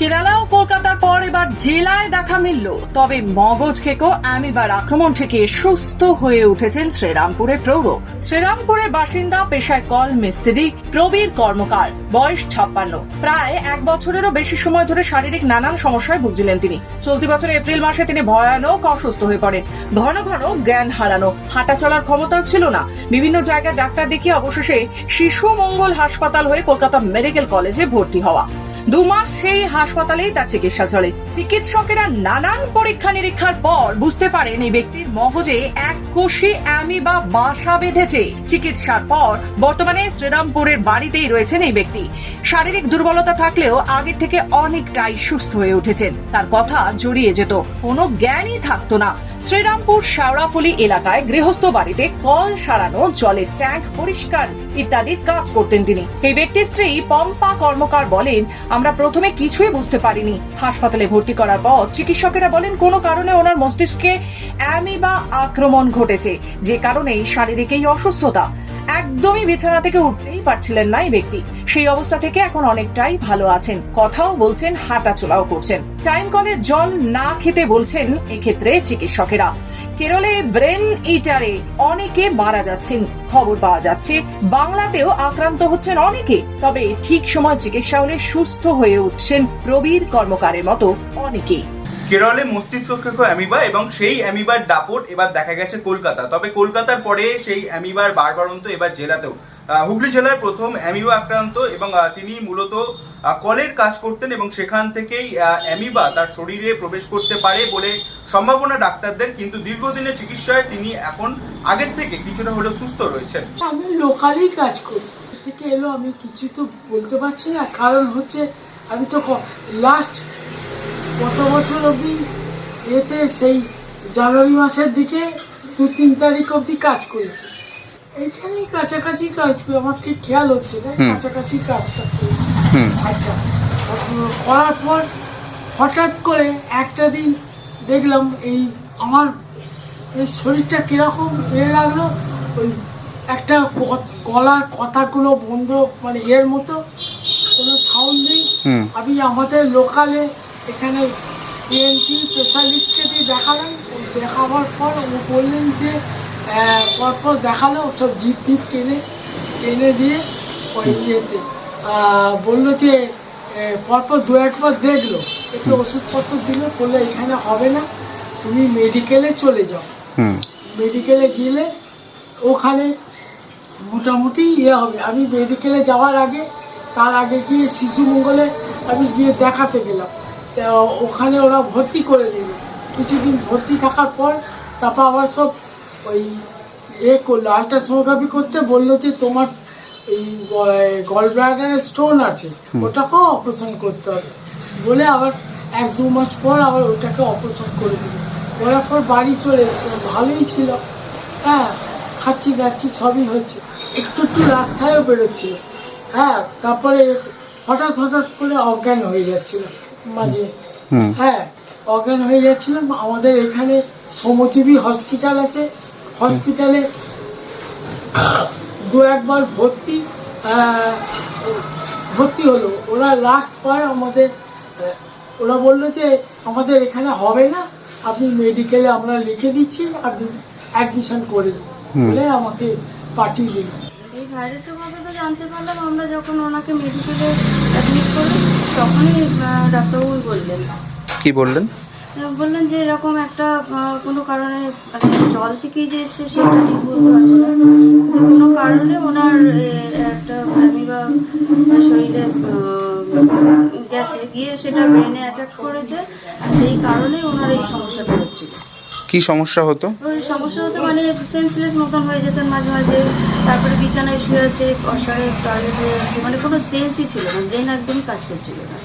কেরালা ও কলকাতার পর এবার জেলায় দেখা মিলল। তবে মগজ খেকো অ্যামিবার আক্রমণ থেকে সুস্থ হয়ে উঠেছেন শ্রীরামপুরের প্রৌঢ়। শ্রীরামপুরের বাসিন্দা পেশায় কল মিস্ত্রি, প্রবীর কর্মকার, বয়স ছাপ্পান্ন। প্রায় এক বছরেরও বেশি সময় ধরে শারীরিক নানান সমস্যায় ভুগছিলেন তিনি। চলতি বছর এপ্রিল মাসে তিনি ভয়ানক অসুস্থ হয়ে পড়েন। ঘন ঘন জ্ঞান হারানো, হাঁটা চলার ক্ষমতা ছিল না। বিভিন্ন জায়গায় ডাক্তার দেখিয়ে অবশেষে শিশু মঙ্গল হাসপাতাল হয়ে কলকাতা মেডিকেল কলেজে ভর্তি হওয়া। দু মাস সেই হাসপাতালেই তার চিকিৎসা চলে। চিকিৎসকেরা নানান পরীক্ষা নিরীক্ষার পর বুঝতে পারেন এই ব্যক্তির মগজে এক কোষে অ্যামি বা বাসা বেঁধেছে। চিকিৎসার পর বর্তমানে শ্রীরামপুরের বাড়িতেই রয়েছেন এই ব্যক্তি। শারীরিক দুর্বলতা থাকলেও আগের থেকে অনেকটাই সুস্থ হয়ে উঠেছেন। তার কথা জড়িয়ে যেত। কোনো জ্ঞানই থাকতো না। শ্রীরামপুর শাওড়াফুলি এলাকায় গৃহস্থ বাড়িতে কল সারানো, জলের ট্যাঙ্ক পরিষ্কার ইত্যাদির কাজ করতেন তিনি। এই ব্যক্তির স্ত্রী পম্পা কর্মকার বলেন, আমরা প্রথমে কিছুই বুঝতে পারিনি। হাসপাতালে ভর্তি করার পর চিকিৎসকেরা বলেন, কোনো কারণে ওনার মস্তিষ্কে অ্যামিবা আক্রমণ ঘটেছে, যে কারণে শারীরিক এই অসুস্থতা। একদমই বিছানা থেকে উঠতেই পারছিলেন না এই ব্যক্তি। সেই অবস্থা থেকে এখন অনেকটাই ভালো আছেন। কথাও বলছেন, হাঁটাচলাও করছেন। টাইম কলে জল না খেতে বলছেন এক্ষেত্রে চিকিৎসকেরা। কেরলে ব্রেন ইটারে অনেকে মারা যাচ্ছেন। খবর পাওয়া যাচ্ছে, বাংলাতেও আক্রান্ত হচ্ছেন অনেকে। তবে ঠিক সময় চিকিৎসা হলে সুস্থ হয়ে উঠছেন প্রবীর কর্মকারের মতো অনেকেই। কেরলে মস্তিষ্ক অ্যামিবা এবং সেই অ্যামিবার দাপট এবার দেখা গেছে কলকাতা। তবে কলকাতার পরে সেই অ্যামিবার বারবারন্ত এবার জেলাতেও। হুগলি জেলার প্রথম অ্যামিবা আক্রান্ত এবং তিনি মূলত কলের কাজ করতেন এবং সেখান থেকেই অ্যামিবা তার শরীরে প্রবেশ করতে পারে বলে সম্ভাবনা ডাক্তারদের, কিন্তু দীর্ঘদিনের চিকিৎসায় তিনি এখন আগের থেকে কিছুটা হলেও সুস্থ রয়েছেন। আমি লোকালেই কাজ করি। থেকে এলো, আমি কিছু তো বলতে পারছি না। কারণ হচ্ছে, আমি তো লাস্ট কত বছর অবধি এতে সেই জানুয়ারি মাসের দিকে দু তিন তারিখ অবধি কাজ করেছি। এইখানেই কাছাকাছি কাজ করি আমার ঠিক খেয়াল হচ্ছে না কাছাকাছি কাজটা করি। আচ্ছা করার পর হঠাৎ করে একটা দিন দেখলাম এই আমার এই শরীরটা কীরকম এ লাগল ওই একটা গলার কথাগুলো বন্ধ মানে এর মতো কোনো সাউন্ড নেই। আমি আমাদের লোকালে এখানে এএনটি স্পেশালিস্টকে দিয়ে দেখালাম। দেখাবার পর ও বললেন যে পরপর দেখাল সব জিপ টিপ টেনে টেনে দিয়ে ওই ইয়েতে বলল যে পরপর দু একবার দেখল। একটু ওষুধপত্র দিল বলল এখানে হবে না তুমি মেডিকেলে চলে যাও। মেডিকেলে গেলে ওখানে মোটামুটি ইয়ে হবে। আমি মেডিকেলে যাওয়ার আগে তার আগে গিয়ে শিশু মঙ্গলে আমি গিয়ে দেখাতে গেলাম। তো ওখানে ওরা ভর্তি করে দিল। কিছুদিন ভর্তি থাকার পর তারপর আবার সব ওই এ করল আলট্রাসোনোগ্রাফি করতে বলল যে তোমার এই গল ব্লাডারের স্টোন আছে ওটাকেও অপারেশন করতে হবে। বলে আবার এক দু মাস পর আবার ওটাকে অপারেশন করে দিল। করার পর বাড়ি চলে এসেছিলাম ভালোই ছিল। হ্যাঁ খাচ্ছি যাচ্ছি সবই হচ্ছে। একটু একটু রাস্তায়ও বেরোচ্ছিল। হ্যাঁ তারপরে হঠাৎ হঠাৎ করে অজ্ঞান হয়ে যাচ্ছিল। মাঝে। হ্যাঁ অজ্ঞান হয়ে যাচ্ছিলাম। আমাদের এখানে শ্রমজীবী হসপিটাল আছে। হসপিটালে দু একবার ভর্তি ভর্তি হলো। ওরা লাস্ট পর আমাদের ওরা বলল যে আমাদের এখানে হবে না। আপনি মেডিকেলে আমরা লিখে দিচ্ছি আপনি অ্যাডমিশন করে বলে আমাকে পাঠিয়ে দিল। এই ভাইরাসের কথা তো জানতে পারলাম। আমরা যখন ওনাকে মেডিকেলে অ্যাডমিট করি তখনই ডাক্তারবাবু বললেন। কি বললেন? বললেন যে এরকম একটা কোনো কারণে জল থেকেই যে এসছে সেটা ঠিক বলতে পারব না। কোনো কারণে ওনার একটা অ্যামিবা শরীরে গেছে গিয়ে সেটা ব্রেনে অ্যাটাক করেছে আর সেই কারণেই ওনার এই সমস্যাটা হচ্ছিল। কি সমস্যা হতো? সমস্যা হতে মানে সেন্সলেস মতন হয়ে যেতেন মাঝে মাঝে। তারপরে বিছানায় শুয়ে আছে অসারে টয়লেট হয়ে যাচ্ছে মানে কোনো সেন্সই ছিল না ব্রেন একদমই কাজ করছিল না।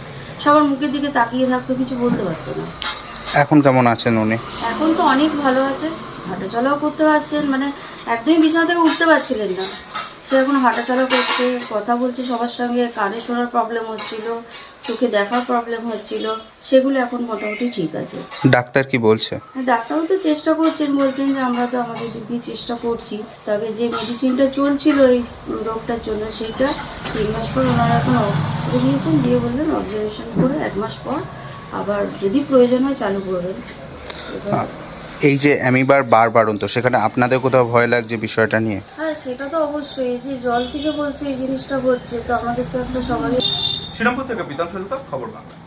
সবার মুখের দিকে তাকিয়ে থাকতো কিছু বলতে পারতো না। এখন কেমন আছেন উনি? এখন তো অনেক ভালো আছে হাঁটাচলাও করতে পারছেন মানে একদমই বিছানা থেকে উঠতে পারছিলেন না। সে এখন হাঁটাচলা করছে কথা বলছে সবার সঙ্গে কানে শোনার প্রবলেম হচ্ছিল। চোখে দেখার প্রবলেম হচ্ছিল সেগুলো এখন মোটামুটি ঠিক আছে। ডাক্তার কি বলছে? ডাক্তারও তো চেষ্টা করছেন বলছেন যে আমরা তো আমাদের দিক দিয়ে চেষ্টা করছি তবে যে মেডিসিনটা চলছিল এই রোগটার জন্য সেইটা তিন মাস পর ওনারা এখন রেখে দিয়েছেন দিয়ে বললেন অবজারভেশন করে এক মাস পর আবার যদি প্রয়োজন হয় চালু করবেন। এই যে অ্যামিবার বারবারন্ত সেখানে আপনাদের কোথাও ভয় লাগছে বিষয়টা নিয়ে? হ্যাঁ সেটা তো অবশ্যই এই যে জল থেকে বলছে এই জিনিসটা হচ্ছে তো আমাদের তো একটা সবারই শ্রীরামপুর থেকে প্রীতম সরকার খবর বাংলা।